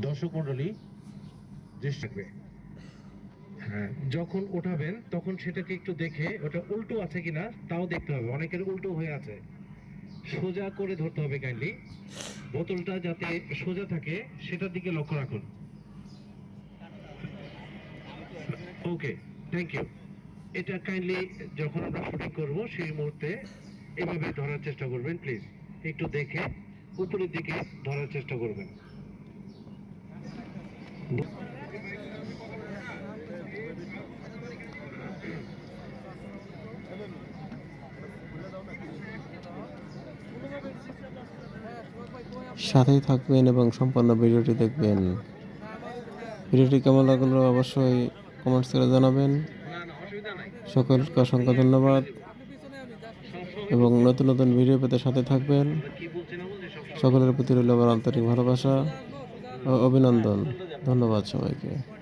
দর্শক মন্ডলী দৃষ্টি রাখবে। হ্যাঁ যখন ওঠাবেন, তখন সেটাকে একটু দেখে, ওটা উল্টো আছে কিনা, তাও দেখতে হবে। অনেকের উল্টো হয়ে আছে। সোজা করে ধরতে হবে কাইন্ডলি বোতলটা যাতে সোজা থাকে, সেটার দিকে লক্ষ্য রাখুন। ওকে থ্যাংক ইউ এটা কাইন্ডলি যখন আমরা শুটিং করব, সেই মুহূর্তে এভাবে ধরার চেষ্টা করবেন প্লিজ একটু দেখে, উপরের দিকে ধরার চেষ্টা করবেন। সাথেই থাকবেন এবং সম্পূর্ণ ভিডিওটি দেখবেন। ভিডিওটি কেমন লাগল অবশ্যই কমেন্টস করে জানাবেন। সকলকে অসংখ্য ধন্যবাদ। এবং নতুন নতুন ভিডিও পেতে সাথে থাকবেন। সকলের প্রতি রইল আমার আন্তরিক ভালোবাসা। অভিনন্দন। ধন্যবাদ সবাইকে।